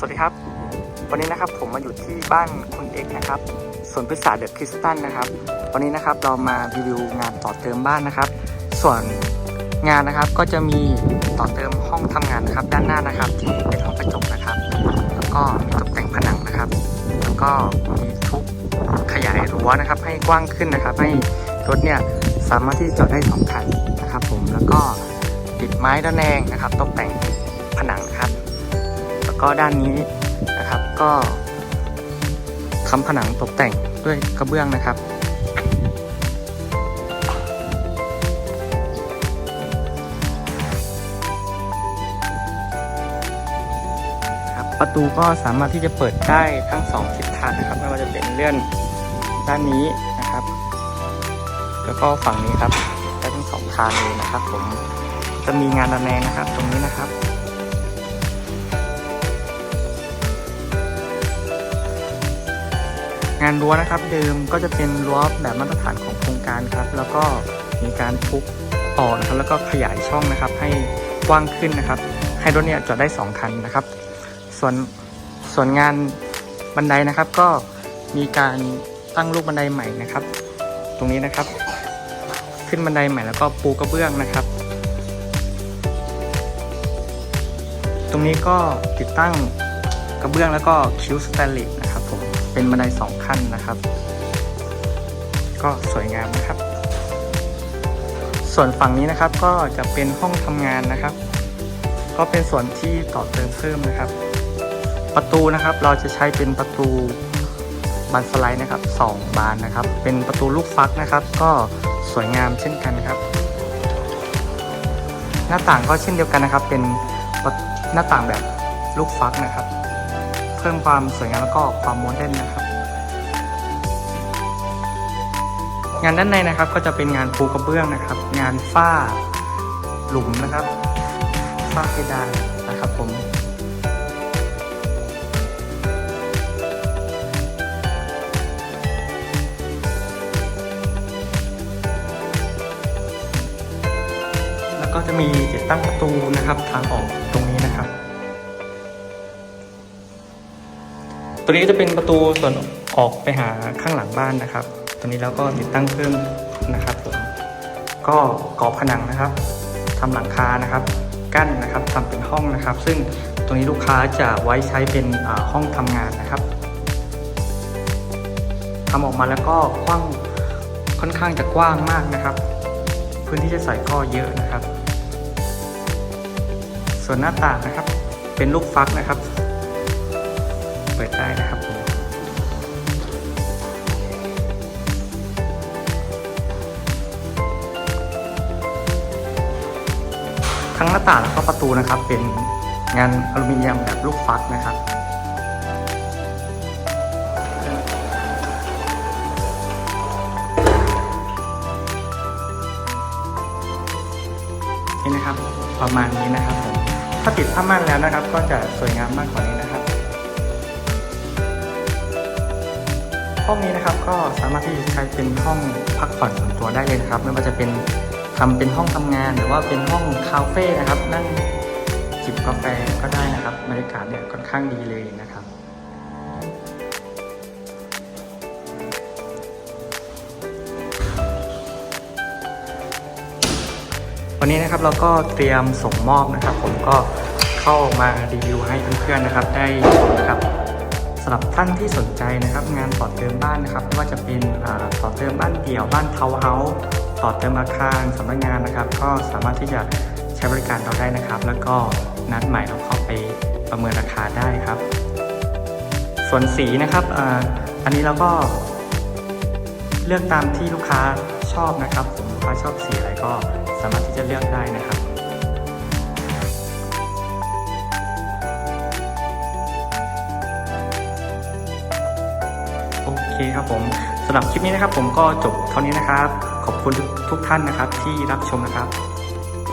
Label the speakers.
Speaker 1: สวัสดีครับ วันนี้นะครับผมมาอยู่ที่บ้านคุณเอกนะครับสวนพฤกษาเดอะคริสตันนะครับ วันนี้นะครับเรามารีวิวงานต่อเติมบ้านนะครับ ส่วนงานนะครับก็จะมีต่อเติมห้องทำงานนะครับ ด้านหน้านะครับที่เป็นห้องกระจกนะครับ แล้วก็มีตกแต่งผนังนะครับ แล้วก็มีทุบขยายรั้วนะครับ ให้กว้างขึ้นนะครับ ให้รถเนี่ยสามารถที่จะจอดได้สองคันนะครับ ผมแล้วก็ติดไม้ระแนงนะครับ ตกแต่งผนัง ก็ด้านนี้นะครับก็ทำผนังตกแต่งด้วยกระเบื้องนะครับ ประตูก็สามารถที่จะเปิดได้ทั้งสองทิศทางนะครับไม่ว่าจะเป็นเลื่อนด้านนี้นะครับ แล้วก็ฝั่งนี้ครับได้ทั้งสองทางเลยนะครับ ผมจะมีงานระแนงนะครับ ตรงนี้นะครับ งานรั้วนะครับเดิมก็จะเป็นรั้วแบบมาตรฐานของโครงการครับ แล้วก็มีการทุบต่อนะครับ แล้วก็ขยายช่องนะครับ ให้กว้างขึ้นนะครับ ให้รถเนี่ยจอดได้ 2 คันนะครับ ส่วนส่วนงานบันไดนะครับก็มีการตั้งลูกบันไดใหม่นะครับ ตรงนี้นะครับ ขึ้นบันไดใหม่แล้วก็ปูกระเบื้องนะครับ ตรงนี้ก็ติดตั้งกระเบื้องแล้วก็คิ้วสแตนเลสนะ เป็นบันไดสองขั้นนะครับ ก็สวยงามนะครับ ส่วนฝั่งนี้นะครับก็จะเป็นห้องทำงานนะครับ ก็เป็นส่วนที่ต่อเติมเพิ่มนะครับ ประตูนะครับเราจะใช้เป็นประตูบานสไลด์นะครับสองบานนะครับ เป็นประตูลูกฟักนะครับ ก็สวยงามเช่นกันครับ หน้าต่างก็เช่นเดียวกันนะครับ เป็นหน้าต่างแบบลูกฟักนะครับ พิ่มความสวยงามแล้วก็ความโมเดิร์นนะครับ งานด้านในนะครับก็จะเป็นงานปูกระเบื้องนะครับ งานฝ้าหลุมนะครับฝ้าเพดานนะครับผมแล้วก็จะมีติดตั้งประตูนะครับ ทางออกต ตัวนี้จะเป็นประตูส่วนออกไปหาข้างหลังบ้านนะครับ ตัวนี้แล้วก็ติดตั้งเพิ่มนะครับผมก็ก่อผนังนะครับทำหลังคานะครับ กั้นนะครับทำเป็นห้องนะครับ ซึ่งตรงนี้ลูกค้าจะไว้ใช้เป็นห้องทำงานนะครับทำออกมาแล้วก็กว้างค่อนข้างจะกว้างมากนะครับ พื้นที่จะใส่ก็เยอะนะครับ ส่วนหน้าต่างนะครับเป็นลูกฟักนะครับ เปิดได้นะครับผมทั้งหน้าต่างแล้วก็ประตูนะครับ เป็นงานอลูมิเนียมแบบลูกฟักนะครับนี่นะครับประมาณนี้นะครับผมถ้าติดผ้าม่านแล้วนะครับ ก็จะสวยงามมากกว่านี้ ห้องนี้นะครับก็สามารถที่จะใช้เป็นห้องพักผ่อนส่วนตัวได้เลยนะครับ ไม่ว่าจะเป็นทำเป็นห้องทำงาน หรือว่าเป็นห้องคาเฟ่นะครับนั่งจิบกาแฟก็ได้นะครับบรรยากาศเนี่ยค่อนข้างดีเลยนะครับวันนี้นะครับเราก็เตรียมส่งมอบนะครับ ผมก็เข้ามารีวิวให้เพื่อนๆนะครับ ได้ชมนะครับำหรับท่านที่สนใจนะครับ งานต่อเติมบ้านนะครับไม่ว่าจะเป็นต่อเติมบ้านเดี่ยวบ้านเทาวน์เฮาส์ต่อเติมอาคารสำนักงานนะครับ ก็สามารถที่จะใช้บริการเราได้นะครับ แล้วก็นัดหมายเราเข้าไปประเมินราคาได้ครับ ส่วนสีนะครับอ,อันนี้เราก็เลือกตามที่ลูกค้าชอบนะครับลูกค้าชอบสีอะไรก็สามารถที่จะเลือกได้นะครับ โอเคครับผมสำหรับคลิปนี้นะครับผมก็จบเท่านี้นะครับ ขอบคุณทุกท่านนะครับที่รับชมนะครับ